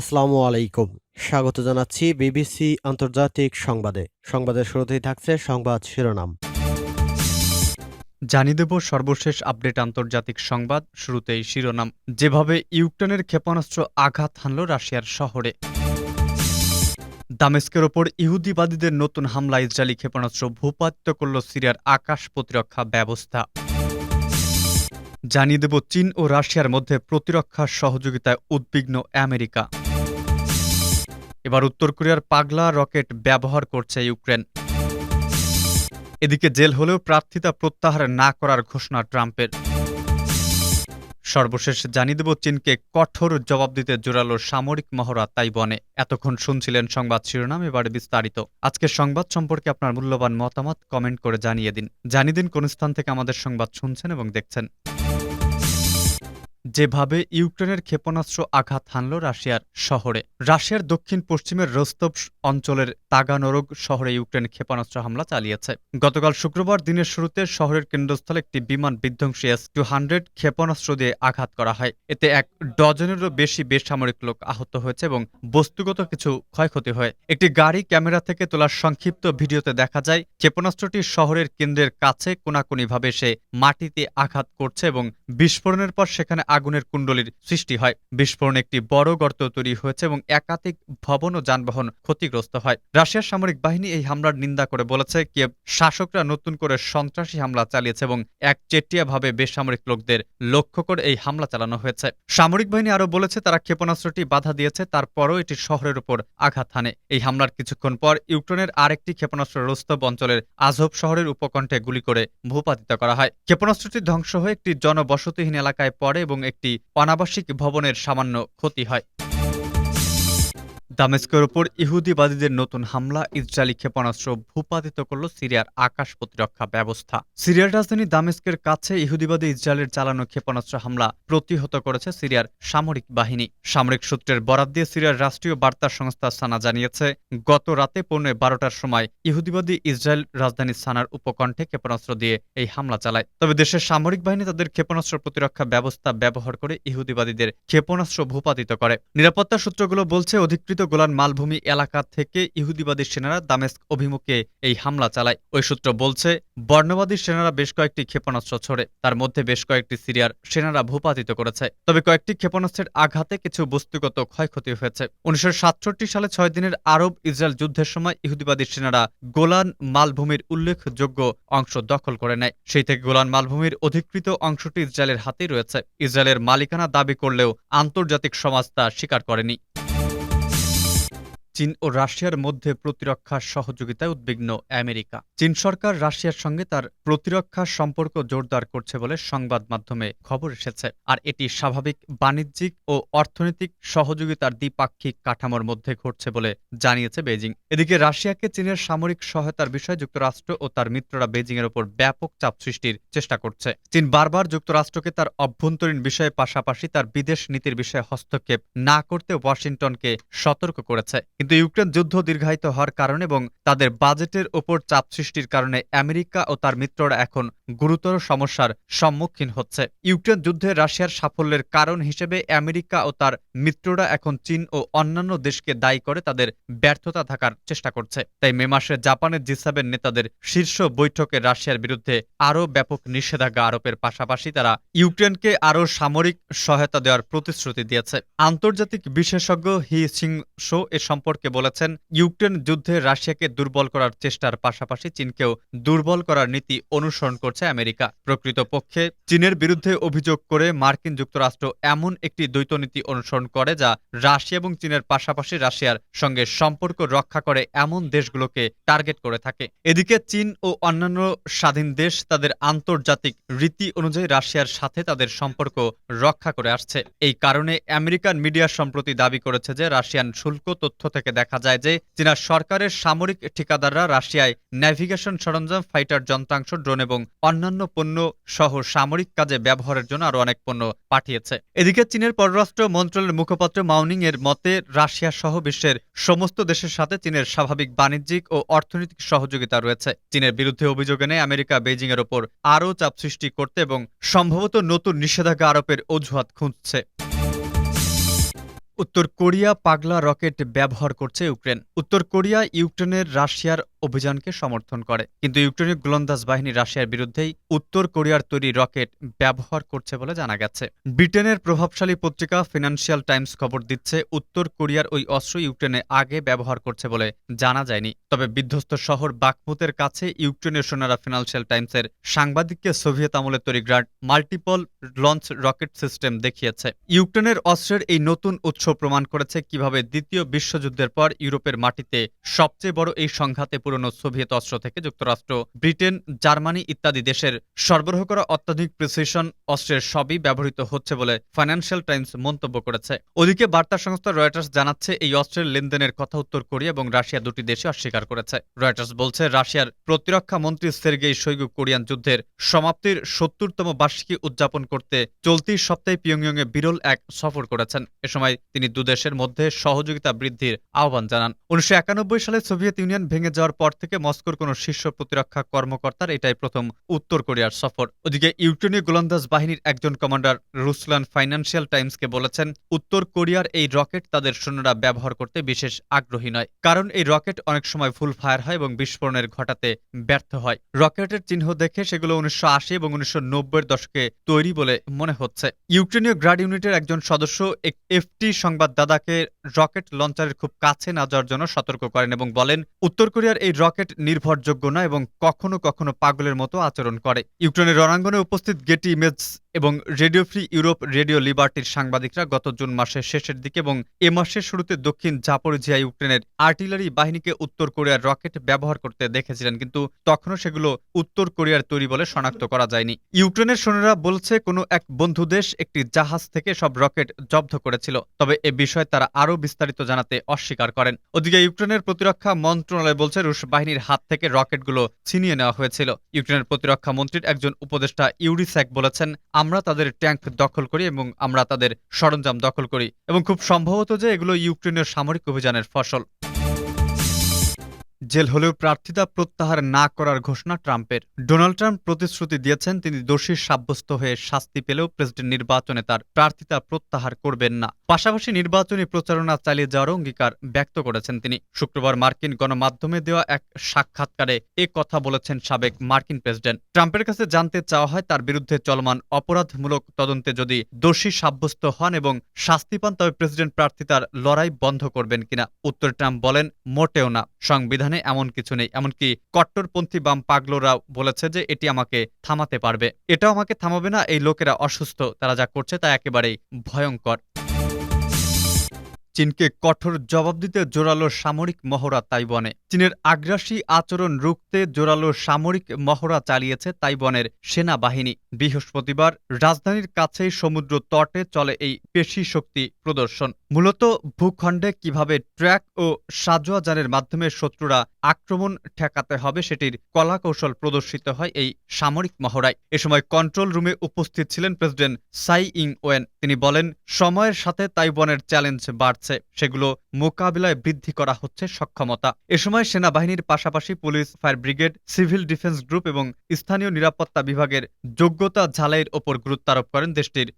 আসসালামু আলাইকুম। স্বাগত জানাচ্ছি বিবিসি আন্তর্জাতিক সংবাদে। সংবাদের শুরুতেই থাকছে সংবাদ শিরোনাম। জানিয়ে দেব সর্বশেষ আপডেট আন্তর্জাতিক সংবাদ। শুরুতেই শিরোনাম। যেভাবে ইউক্রেনের ক্ষেপণাস্ত্র আঘাত হানল রাশিয়ার শহরে। দামেস্কের ওপর ইহুদিবাদীদের নতুন হামলা ইসরায়েলি ক্ষেপণাস্ত্র ভূপাতিত করল সিরিয়ার আকাশ প্রতিরক্ষা ব্যবস্থা। জানিয়ে দেব চীন ও রাশিয়ার মধ্যে প্রতিরক্ষা সহযোগিতায় উদ্বিগ্ন আমেরিকা। এবার উত্তর কোরিয়ার পাগলা রকেট ব্যবহার করছে ইউক্রেন। এদিকে জেল হলেও প্রার্থিতা প্রত্যাহার না করার ঘোষণা ট্রাম্পের। সর্বশেষ জানিয়ে দেব, চীনকে কঠোর জবাব দিতে জোরালো সামরিক মহড়া তাইওয়ানে। এতক্ষণ শুনছিলেন সংবাদ শিরোনাম, এবার বিস্তারিত। আজকের সংবাদ সম্পর্কে আপনার মূল্যবান মতামত কমেন্ট করে জানিয়ে দিন। জানিয়ে দিন কোন স্থান থেকে আমাদের সংবাদ শুনছেন এবং দেখছেন। যেভাবে ইউক্রেনের ক্ষেপণাস্ত্র আঘাত হানল রাশিয়ার শহরে। রাশিয়ার দক্ষিণ পশ্চিমের রোস্তব অঞ্চলের তাগানরগ শহরে ইউক্রেন ক্ষেপণাস্ত্র হামলা চালিয়েছে। গতকাল শুক্রবার দিনের শুরুতে শহরের কেন্দ্রস্থলে একটি বিমান বিধ্বংসী এস টু হান্ড্রেড ক্ষেপণাস্ত্র দিয়ে আঘাত করা হয়। এতে এক ডজনেরও বেশি বেসামরিক লোক আহত হয়েছে এবং বস্তুগত কিছু ক্ষয়ক্ষতি হয়। একটি গাড়ি ক্যামেরা থেকে তোলা সংক্ষিপ্ত ভিডিওতে দেখা যায়, ক্ষেপণাস্ত্রটি শহরের কেন্দ্রের কাছে কোনাকুনিভাবে সে মাটিতে আঘাত করছে এবং বিস্ফোরণের পর সেখানে আগুনের কুণ্ডলীর সৃষ্টি হয়। বিস্ফোরণে একটি বড় গর্ত তৈরি হয়েছে এবং একাধিক ভবন ও যানবাহন ক্ষতিগ্রস্ত হয়। রাশিয়ার সামরিক বাহিনী এই হামলার নিন্দা করে বলেছে, কিয়েভ শাসকরা নতুন করে সন্ত্রাসী হামলা চালিয়েছে এবং একচেটিয়াভাবে বেসামরিক লোকদের লক্ষ্য করে এই হামলা চালানো হয়েছে। সামরিক বাহিনী আরও বলেছে, তারা ক্ষেপণাস্ত্রটি বাধা দিয়েছে, তারপরও এটি শহরের উপর আঘাত হানে। এই হামলার কিছুক্ষণ পর ইউক্রেনের আরেকটি ক্ষেপণাস্ত্র রোস্তব অঞ্চলের আজব শহরের উপকণ্ঠে গুলি করে ভূপাতিত করা হয়। ক্ষেপণাস্ত্রটি ধ্বংস হয়ে একটি জনবসতিহীন এলাকায় পড়ে এবং একটি অনাবাসিক ভবনের সামান্য ক্ষতি হয়। দামেস্কের ওপর ইহুদিবাদীদের নতুন হামলা, ইসরায়েলি ক্ষেপণাস্ত্র ভূপাতিত করল সিরিয়ার আকাশ প্রতিরক্ষা ব্যবস্থা। সিরিয়ার রাজধানী দামেস্কের কাছে ইহুদিবাদী ইসরায়েলের চালানো ক্ষেপণাস্ত্র হামলা প্রতিহত করেছে সিরিয়ার সামরিক বাহিনী। সামরিক সূত্রের বরাত দিয়ে সিরিয়ার রাষ্ট্রীয় বার্তা সংস্থা সানা জানিয়েছে, গত রাতে পৌনে বারোটার সময় ইহুদিবাদী ইসরায়েল রাজধানী সানার উপকণ্ঠে ক্ষেপণাস্ত্র দিয়ে এই হামলা চালায়। তবে দেশের সামরিক বাহিনী তাদের ক্ষেপণাস্ত্র প্রতিরক্ষা ব্যবস্থা ব্যবহার করে ইহুদিবাদীদের ক্ষেপণাস্ত্র ভূপাতিত করে। নিরাপত্তা সূত্রগুলো বলছে, অধিকৃত গোলান মালভূমি এলাকা থেকে ইহুদিবাদী সেনারা দামেস্ক অভিমুখে এই হামলা চালায়। ওই সূত্র বলছে, বর্ণবাদী সেনারা বেশ কয়েকটি ক্ষেপণাস্ত্র ছড়ে, তার মধ্যে বেশ কয়েকটি সিরিয়ার সেনারা ভূপাতিত করেছে। তবে কয়েকটি ক্ষেপণাস্ত্রের আঘাতে কিছু বস্তুগত ক্ষয়ক্ষতি হয়েছে। উনিশশো সাতষট্টি সালে ছয় দিনের আরব ইসরায়েল যুদ্ধের সময় ইহুদিবাদী সেনারা গোলান মালভূমির উল্লেখযোগ্য অংশ দখল করে নেয়। সেই থেকে গোলান মালভূমির অধিকৃত অংশটি ইসরায়েলের হাতেই রয়েছে। ইসরায়েলের মালিকানা দাবি করলেও আন্তর্জাতিক সমাজ তা স্বীকার করেনি। চীন ও রাশিয়ার মধ্যে প্রতিরক্ষা সহযোগিতায় উদ্বিগ্ন আমেরিকা। চীন সরকার রাশিয়ার সঙ্গে তার প্রতিরক্ষা সম্পর্ক জোরদার করছে বলে সংবাদ মাধ্যমে খবর এসেছে। আর এটি স্বাভাবিক বাণিজ্যিক ও অর্থনৈতিক সহযোগিতার দ্বিপাক্ষিক কাঠামোর মধ্যে ঘটছে বলে জানিয়েছে বেজিং এদিকে রাশিয়াকে চীনের সামরিক সহায়তার বিষয়ে যুক্তরাষ্ট্র ও তার মিত্ররা বেজিং এর ওপর ব্যাপক চাপ সৃষ্টির চেষ্টা করছে। চীন বারবার যুক্তরাষ্ট্রকে তার অভ্যন্তরীণ বিষয়ে পাশাপাশি তার বিদেশ নীতির বিষয়ে হস্তক্ষেপ না করতে ওয়াশিংটনকে সতর্ক করেছে। কিন্তু ইউক্রেন যুদ্ধ দীর্ঘায়িত হওয়ার কারণে এবং তাদের বাজেটের ওপর চাপ সৃষ্টির কারণে আমেরিকা ও তার মিত্ররা এখন গুরুতর সমস্যার সম্মুখীন হচ্ছে। ইউক্রেন যুদ্ধে রাশিয়ার সাফল্যের কারণ হিসেবে আমেরিকা ও তার মিত্ররা এখন চীন ও অন্যান্য দেশকে দায়ী করে তাদের ব্যর্থতা থাকার চেষ্টা করছে। তাই মে মাসে জাপানের জি সেভেন নেতাদের শীর্ষ বৈঠকে রাশিয়ার বিরুদ্ধে আরও ব্যাপক নিষেধাজ্ঞা আরোপের পাশাপাশি তারা ইউক্রেনকে আরও সামরিক সহায়তা দেওয়ার প্রতিশ্রুতি দিয়েছে। আন্তর্জাতিক বিশেষজ্ঞ হি সিং শো এ সম্পর্কে বলেছেন। ইউক্রেন যুদ্ধে রাশিয়াকে দুর্বল করার চেষ্টার পাশাপাশি চীনকেও দুর্বল করার নীতি অনুসরণ করছে আমেরিকা। প্রকৃতপক্ষে চীনের বিরুদ্ধে অভিযোগ করে মার্কিন যুক্তরাষ্ট্র এমন একটি দ্বৈত নীতি অনুসরণ করে যা রাশিয়া এবং চীনের পাশাপাশি রাশিয়ার সঙ্গে সম্পর্ক রক্ষা করে এমন দেশগুলোকে টার্গেট করে থাকে। এদিকে চীন ও অন্যান্য স্বাধীন দেশ তাদের আন্তর্জাতিক রীতি অনুযায়ী রাশিয়ার সাথে তাদের সম্পর্ক রক্ষা করে আসছে। এই কারণে আমেরিকান মিডিয়া সম্প্রতি দাবি করেছে যে রাশিয়ান শুল্ক, তথ্য থেকে দেখা যায় যে চীনা সরকারের সামরিক ঠিকাদাররা রাশিয়ায় ন্যাভিগেশন সরঞ্জাম ফাইটার যন্ত্রাংশ ড্রোন এবং অন্যান্য পণ্য সহ সামরিক কাজে ব্যবহারের জন্য আরও অনেক পণ্য পাঠিয়েছে। এদিকে চীনের পররাষ্ট্র মন্ত্রণালয়ের মুখপাত্র মাউনিং এর মতে, রাশিয়া সহ বিশ্বের সমস্ত দেশের সাথে চীনের স্বাভাবিক বাণিজ্যিক ও অর্থনৈতিক সহযোগিতা রয়েছে। চীনের বিরুদ্ধে অভিযোগ এনে আমেরিকা বেজিং এর ওপর আরও চাপ সৃষ্টি করতে এবং সম্ভবত নতুন নিষেধাজ্ঞা আরোপের অজুহাত খুঁজছে। উত্তর কোরিয়া পাগলা রকেট ব্যবহার করছে ইউক্রেন। উত্তর কোরিয়া ইউক্রেনের রাশিয়ার অভিযানকে সমর্থন করে। কিন্তু ইউক্রেনের গোলন্দাজ বাহিনী রাশিয়ার বিরুদ্ধেই উত্তর কোরিয়ার তৈরি রকেট ব্যবহার করছে বলে জানা গেছে। ব্রিটেনের প্রভাবশালী পত্রিকা ফিনান্সিয়াল টাইমস খবর দিচ্ছে, উত্তর কোরিয়ার ওই অস্ত্র ইউক্রেনে আগে ব্যবহার করছে বলে জানা যায়নি। তবে বিধ্বস্ত শহর বাকমুতের কাছে ইউক্রেনের সোনারা ফিনান্সিয়াল টাইমসের সাংবাদিককে সোভিয়েত আমলের তৈরি grand multiple launch rocket system দেখিয়েছে। ইউক্রেনের অস্ত্রের এই নতুন উৎস প্রমাণ করেছে কীভাবে দ্বিতীয় বিশ্বযুদ্ধের পর ইউরোপের মাটিতে সবচেয়ে বড় এই সংঘাতে পুরনো সোভিয়েত অস্ত্র থেকে যুক্তরাষ্ট্র, ব্রিটেন, জার্মানি ইত্যাদি দেশের সরবরাহ করা অত্যাধুনিক প্রিসিশন অস্ত্রের সবই ব্যবহৃত হচ্ছে বলে ফাইন্যান্সিয়াল টাইমস মন্তব্য করেছে। ওদিকে বার্তা সংস্থা রয়টার্স জানাচ্ছে এই অস্ত্রের লেনদেনের কথা উত্তর কোরিয়া এবং রাশিয়া দুটি দেশে অস্বীকার করেছে। রয়টার্স বলছে, রাশিয়ার প্রতিরক্ষা মন্ত্রী সের্গেই শৈগু কোরিয়ান যুদ্ধের সমাপ্তির সত্তরতম বার্ষিকী উদযাপন করতে চলতি সপ্তাহে পিয়ংইয়ংয়ে বিরল এক সফর করেছেন। এ সময় দুদেশের মধ্যে সহযোগিতা বৃদ্ধির আহ্বান জানান। উনিশশো একানব্বই সালে সোভিয়েত ইউনিয়ন ভেঙে যাওয়ার পর থেকে মস্কোর কোনো শীর্ষ প্রতিরক্ষা কর্মকর্তার এটাই প্রথম উত্তর কোরিয়ার সফর। ওদিকে ইউক্রেনীয় গোলন্দাজ বাহিনীর একজন কমান্ডার রুসলান ফাইন্যান্সিয়াল টাইমসকে বলেছেন, উত্তর কোরিয়ার এই রকেট তাদের সৈন্যরা ব্যবহার করতে বিশেষ আগ্রহী নয়, কারণ এই রকেট অনেক সময় ফুল ফায়ার হয় এবং বিস্ফোরণের ঘটাতে ব্যর্থ হয়। রকেটের চিহ্ন দেখে সেগুলো উনিশশো আশি এবং উনিশশো দশকে তৈরি বলে মনে হচ্ছে। ইউক্রেনীয় গ্রাড ইউনিটের একজন সদস্য এফটি সংবাদদাতাকে রকেট লঞ্চারের খুব কাছে না যাওয়ার জন্য সতর্ক করেন এবং বলেন, উত্তর কোরিয়ার এই রকেট নির্ভরযোগ্য না এবং কখনো কখনো পাগলের মতো আচরণ করে। ইউক্রেনের রণাঙ্গনে উপস্থিত গেটি ইমেজ এবং রেডিও ফ্রি ইউরোপ রেডিও লিবার্টির সাংবাদিকরা গত জুন মাসের শেষের দিকে এবং এ মাসের শুরুতে দক্ষিণ জাপরিঝিয়া ইউক্রেনের আর্টিলারি বাহিনীকে উত্তর কোরিয়ার রকেট ব্যবহার করতে দেখেছিলেন, কিন্তু তখনও সেগুলো উত্তর কোরিয়ার তৈরি বলে শনাক্ত করা যায়নি। ইউক্রেনের সৈন্যরা বলছে, কোনো এক বন্ধু দেশ একটি জাহাজ থেকে সব রকেট জব্দ করেছিল, তবে এ বিষয়ে তারা আরও বিস্তারিত জানাতে অস্বীকার করেন। ওদিকে ইউক্রেনের প্রতিরক্ষা মন্ত্রণালয় বলছে, রুশ বাহিনীর হাত থেকে রকেটগুলো ছিনিয়ে নেওয়া হয়েছিল। ইউক্রেনের প্রতিরক্ষা মন্ত্রীর একজন উপদেষ্টা ইউরিস্যাক বলেছেন আমরা তাদের ট্যাঙ্ক দখল করি এবং আমরা তাদের সরঞ্জাম দখল করি। এবং খুব সম্ভবত যে এগুলো ইউক্রেনের সামরিক অভিযানের ফসল। জেল হলেও প্রার্থিতা প্রত্যাহার না করার ঘোষণা ট্রাম্পের। ডোনাল্ড ট্রাম্প প্রতিশ্রুতি দিয়েছেন, তিনি দোষী সাব্যস্ত হয়ে শাস্তি পেলেও প্রেসিডেন্ট নির্বাচনে তার প্রার্থিতা প্রত্যাহার করবেন না। পাশাপাশি নির্বাচনী প্রচারণা চালিয়ে যাওয়ার অঙ্গীকার ব্যক্ত করেছেন তিনি। শুক্রবার মার্কিন গণমাধ্যমে দেওয়া এক সাক্ষাৎকারে এ কথা বলেছেন সাবেক মার্কিন প্রেসিডেন্ট। ট্রাম্পের কাছে জানতে চাওয়া হয়, তার বিরুদ্ধে চলমান অপরাধমূলক তদন্তে যদি দোষী সাব্যস্ত হন এবং শাস্তি পান, তবে প্রেসিডেন্ট প্রার্থিতার লড়াই বন্ধ করবেন কিনা? উত্তর ট্রাম্প বলেন, মোটেও না। সংবিধানে এমন কিছু নেই। এমনকি কট্টরপন্থী বাম পাগলোরাও বলেছে যে এটি আমাকে থামাতে পারবে। এটাও আমাকে থামাবে না, এই লোকেরা অসুস্থ। তারা যা করছে তা একেবারেই ভয়ঙ্কর। চীনকে কঠোর জবাব দিতে জোরালো সামরিক মহড়া তাইওয়ানে। চীনের আগ্রাসী আচরণ রুখতে জোরালো সামরিক মহড়া চালিয়েছে তাইওয়ানের সেনাবাহিনী। বৃহস্পতিবার রাজধানীর কাছেই সমুদ্র তটে চলে এই পেশি শক্তি প্রদর্শন। মূলত ভূখণ্ডে কীভাবে ট্র্যাক ও সাজোয়া যানের মাধ্যমে শত্রুরা আক্রমণ ঠেকাতে হবে সেটির কলাকৌশল প্রদর্শিত হয় এই সামরিক মহড়ায়। এ সময় কন্ট্রোল রুমে উপস্থিত ছিলেন প্রেসিডেন্ট সাই ইং ওয়েন তিনি বলেন, সময়ের সাথে তাইওয়ানের চ্যালেঞ্জ বাড়ছে। সেগুলো মোকাবিলায় বৃদ্ধি করা হচ্ছে সক্ষমতা। এ সময় সেনাবাহিনীর পাশাপাশি police, fire brigade, civil defence group এবং স্থানীয় নিরাপত্তা বিভাগের যোগ্যতা ঝালাইয়ের ওপর গুরুত্ব আরোপ করেন দেশটির